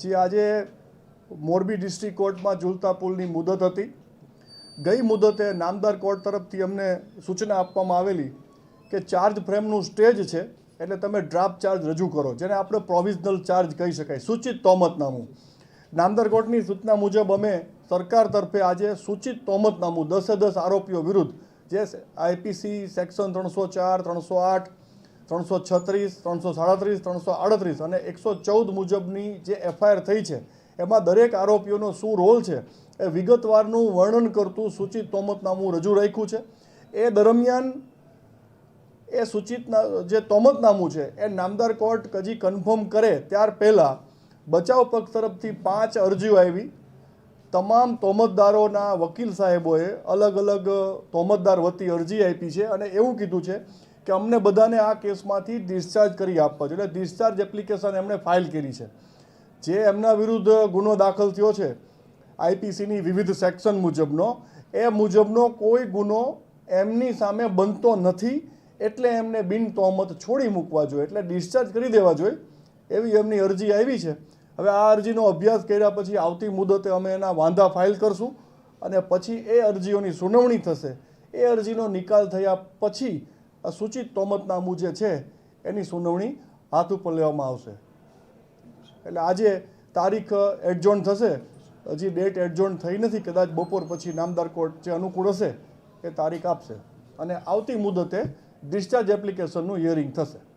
જે, આજે મોરબી ડિસ્ટ્રિક્ટ કોર્ટમાં ઝૂલતા પુલની મુદત હતી. ગઈ મુદતે નામદાર કોર્ટ તરફથી અમને સૂચના આપવામાં આવેલી કે ચાર્જ ફ્રેમનું સ્ટેજ છે, એટલે તમે ડ્રાફ્ટ ચાર્જ રજૂ કરો, જેને આપણે પ્રોવિઝનલ ચાર્જ કહી શકાય, સૂચિત તોમતનામું. નામદાર કોર્ટની સૂચના મુજબ અમે સરકાર તરફે આજે સૂચિત તોમતનામું દસે દસ આરોપીઓ વિરુદ્ધ, જે આઈપીસી સેક્શન ત્રણસો ચાર, ત્રણસો આઠ ત્રણસો છત્રીસ, ત્રણસો સાડત્રીસ, ત્રણસો આડત્રીસ અને એકસો ચૌદ મુજબની જે એફઆઈઆર થઈ છે, એમાં દરેક આરોપીઓનો શું રોલ છે, એ વિગતવારનું વર્ણન કરતું સૂચિત તોમતનામું રજૂ રાખ્યું છે. એ દરમિયાન એ સૂચિતના જે તોમતનામું છે, એ નામદાર કોર્ટ હજી કન્ફર્મ કરે ત્યાર પહેલાં બચાવ પક્ષ તરફથી પાંચ અરજીઓ આવી. તમામ તોમતદારોના વકીલ સાહેબોએ અલગ અલગ તોમતદાર વતી અરજી આપી છે અને એવું કીધું છે કે અમને બધાને આ કેસમાંથી ડિસ્ચાર્જ કરી આપવા જોઈએ. એટલે ડિસ્ચાર્જ એપ્લિકેશન એમણે ફાઇલ કરી છે. જે એમના વિરુદ્ધ ગુનો દાખલ થયો છે આઈપીસીની વિવિધ સેક્શન મુજબનો, એ મુજબનો કોઈ ગુનો એમની સામે બનતો નથી, એટલે એમને બિન તોહમત છોડી મૂકવા જોઈએ. એટલે ડિસ્ચાર્જ કરી દેવા જોઈએ, એવી એમની અરજી આવી છે. હવે આ અરજીનો અભ્યાસ કર્યા પછી આવતી મુદતે અમે એના વાંધા ફાઇલ કરશું અને પછી એ અરજીઓની સુનાવણી થશે. એ અરજીનો નિકાલ થયા પછી આ સૂચિત તોમતનામું જે છે, એની સુનાવણી હાથ ઉપર લેવામાં આવશે. એટલે આજે તારીખ એડજોન થશે. હજી ડેટ એડજોન થઈ નથી. કદાચ બપોર પછી નામદાર કોર્ટ જે અનુકૂળ હશે, એ તારીખ આપશે. અને આવતી મુદતે ડિસ્ચાર્જ એપ્લિકેશનનું હિયરિંગ થશે.